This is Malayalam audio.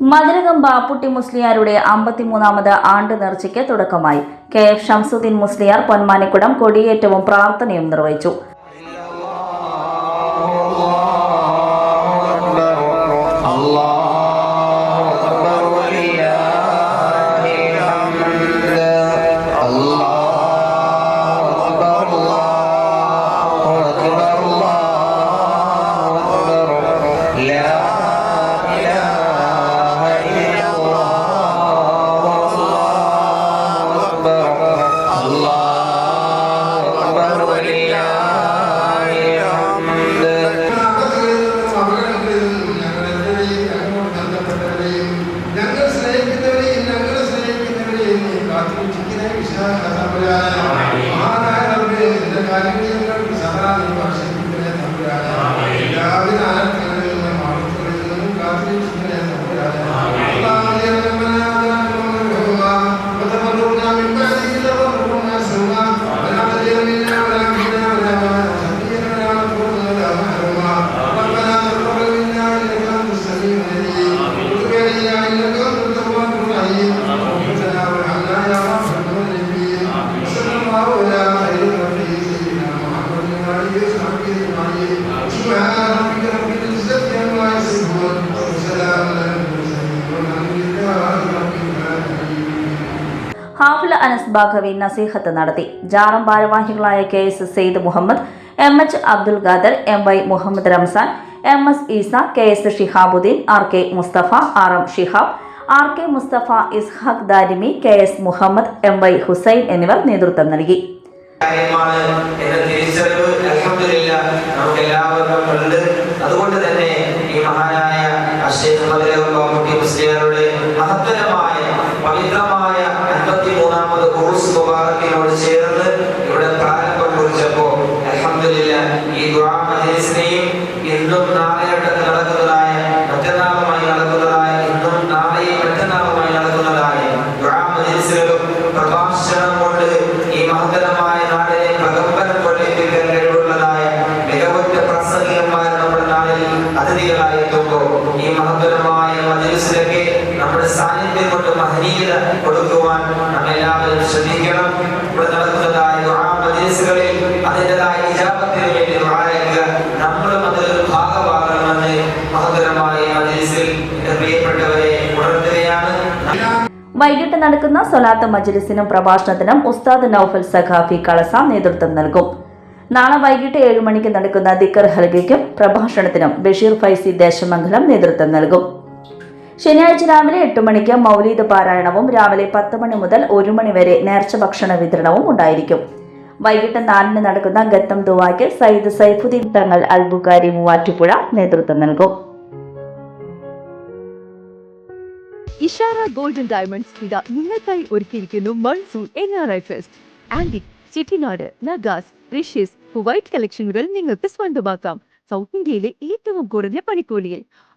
മതിലകം ബാപ്പുട്ടി മുസ്ലിയാരുടെ അമ്പത്തിമൂന്നാമത് ആണ്ട് നേർച്ചയ്ക്ക് തുടക്കമായി. കെ എഫ് ഷംസുദ്ദീൻ മുസ്ലിയാർ പൊന്മാനിക്കുടം കൊടിയേറ്റവും പ്രാർത്ഥനയും നിർവഹിച്ചു. இந்த காரியங்களை சமராஜ் எல்லாவித ഹാഫിൽ അനസ് ബാഖവി നസീഹത്ത് നടത്തി. ജാറം ഭാരവാഹികളായ K S Sayyid Muhammad M H Abdul Khader M Y Muhammad Ramzan M S Esa K S Shihabuddin R K Musthafa R M Shihab R K Musthafa Ishaq Darimi K S Muhammad M Y Hussain എന്നിവർ നേതൃത്വം നൽകി. കാര്യമാണ് എന്ന തിരിച്ചറിവ് അൽഹംദുലില്ലാ നമുക്ക് എല്ലാവർക്കും ഉണ്ട്. അതുകൊണ്ട് തന്നെ ഈ മഹാനായ അഷേഖ് മദരകുട്ടി മുസ്ലിയാരുടെ ശ്രദ്ധിക്കണം. ഇവിടെ നടക്കുന്നതായ മജലിസുകളിൽ അതിന്റെതായ ഇജാപത്തിന് വേണ്ടി ദുആക്കുക നമ്മളും അത് ഭാഗമാകണമെന്ന് മഹത്തരമായ മജലിസിൽ പ്രിയപ്പെട്ടവരെ ഉണർത്തുകയാണ്. വൈകിട്ട് നടക്കുന്ന സൊലാത്ത് മജ്ലിസിനും പ്രഭാഷണത്തിനും ഉസ്താദ് നൌഫൽ സഖാഫി കളസ നേതൃത്വം നൽകും. നാളെ വൈകിട്ട് ഏഴ് മണിക്ക് നടക്കുന്ന ദിക്കർ ഹൽഗയ്ക്കും പ്രഭാഷണത്തിനും ബഷീർ ഫൈസി ദേശമംഗലം നേതൃത്വം നൽകും. ശനിയാഴ്ച രാവിലെ എട്ട് മണിക്ക് മൗലീദ് പാരായണവും രാവിലെ പത്ത് മണി മുതൽ ഒരു മണി വരെ നേർച്ച ഭക്ഷണ വിതരണവും ഉണ്ടായിരിക്കും. വൈകിട്ട് നാലിന് നടക്കുന്ന ഗത്തം ദുവായ്ക്ക് സയ്യിദ് സൈഫുദ്ദീൻ തങ്ങൾ അൽബുകാരി മൂവാറ്റുപുഴ നേതൃത്വം നൽകും. ഇഷാറ ഗോൾഡൻ ഡയമണ്ട്സ് ഇതാ നിങ്ങൾക്കായി ഒരുക്കിയിരിക്കുന്നു monsoon N R I fest. Antique Chettinad നഗാസ് റിഷ്യസ് വൈറ്റ് കളക്ഷനുകൾ നിങ്ങൾക്ക് സ്വന്തമാക്കാം. സൗത്ത് ഇന്ത്യയിലെ ഏറ്റവും കുറഞ്ഞ പണിക്കൂലിയിൽ